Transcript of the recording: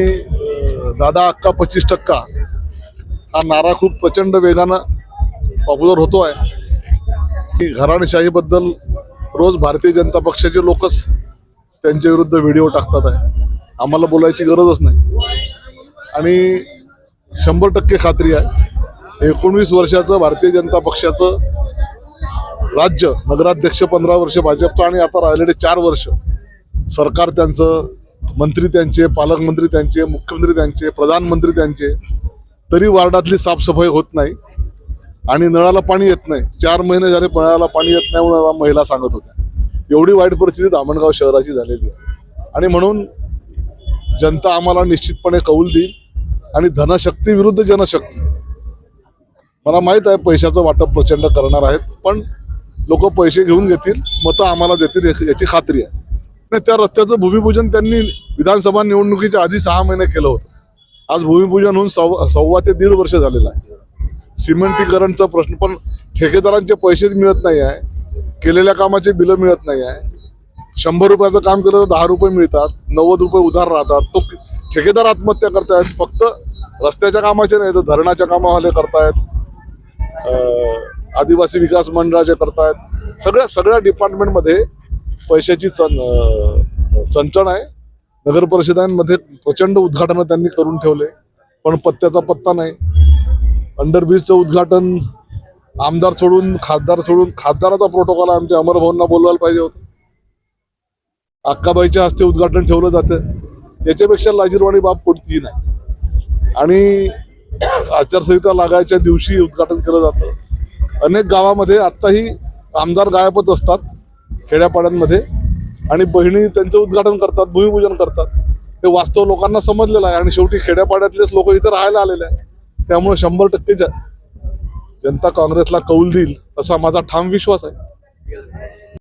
दादा अक्का पच्चीस टक्का. हा नारा खूप प्रचंड वेगानं पॉप्युलर होतो आहे घराणेशाहीबद्दल रोज भारतीय जनता पक्षाचे लोकच त्यांच्या विरुद्ध व्हिडिओ टाकतात आहे. आम्हाला बोलायची गरजच नाही. आणि शंभर टक्के खात्री आहे एकोणवीस वर्षाचं भारतीय जनता पक्षाचं राज्य नगराध्यक्ष पंधरा वर्ष भाजपचं आणि आता राहिलेले चार वर्ष सरकार त्यांचं मंत्री त्यांचे पालकमंत्री त्यांचे मुख्यमंत्री त्यांचे प्रधानमंत्री त्यांचे तरी वार्डातली साफसफाई होत नाही आणि नळाला पाणी येत नाही. चार महिने झाले नळाला पाणी येत नाही म्हणून महिला सांगत होत्या. एवढी वाईट परिस्थिती धामणगाव शहराची झालेली आहे. आणि म्हणून जनता आम्हाला निश्चितपणे कौल देईल आणि धनशक्ती विरुद्ध जनशक्ती. मला माहीत आहे पैशाचं वाटप प्रचंड करणार आहेत पण लोक पैसे घेऊन घेतील मतं आम्हाला देतील याची खात्री आहे. नाही त्या रस्त्याचं भूमिपूजन त्यांनी विधानसभा निवडणुकीच्या आधी सहा महिने केलं होतं. आज भूमिपूजन होऊन सव्वा सव्वा ते दीड वर्ष झालेलं आहे. सिमेंटीकरणचा प्रश्न पण ठेकेदारांचे पैसेच मिळत नाही आहे. केलेल्या कामाचे बिलं मिळत नाही आहे. शंभर रुपयाचं काम केलं तर दहा रुपये मिळतात नव्वद रुपये उधार राहतात. तो ठेकेदार आत्महत्या करतायत फक्त रस्त्याच्या कामाचे नाही तर धरणाच्या कामावाले करतायत. आदिवासी विकास मंडळाचे करतायत. सगळ्या सगळ्या डिपार्टमेंटमध्ये पैशाची चण चणचण आहे. नगर परिषदांमध्ये प्रचंड उद्घाटनं त्यांनी करून ठेवले. पण पत्त्याचा पत्ता नाही. अंडरब्रिजचं उद्घाटन आमदार सोडून खासदार सोडून खासदाराचा प्रोटोकॉल आमच्या. अमरभाऊंना बोलवायला पाहिजे होतं. अक्काबाईच्या हस्ते उद्घाटन ठेवलं जातं. याच्यापेक्षा लाजीरवाणी बाब कोणतीही नाही. आणि आचारसंहिता लागायच्या दिवशी उद्घाटन केलं जातं. अनेक गावामध्ये आत्ताही आमदार गायबच असतात. खेड्यापाड्यांमध्ये. आणि बहिणी त्यांचं उद्घाटन करतात भूमिपूजन करतात. हे वास्तव लोकांना समजलेलं आहे. आणि शेवटी खेड्यापाड्यातलेच लोक इथं राहायला आलेले आहे त्यामुळे शंभर टक्के जनता काँग्रेसला कौल देईल असा माझा ठाम विश्वास आहे.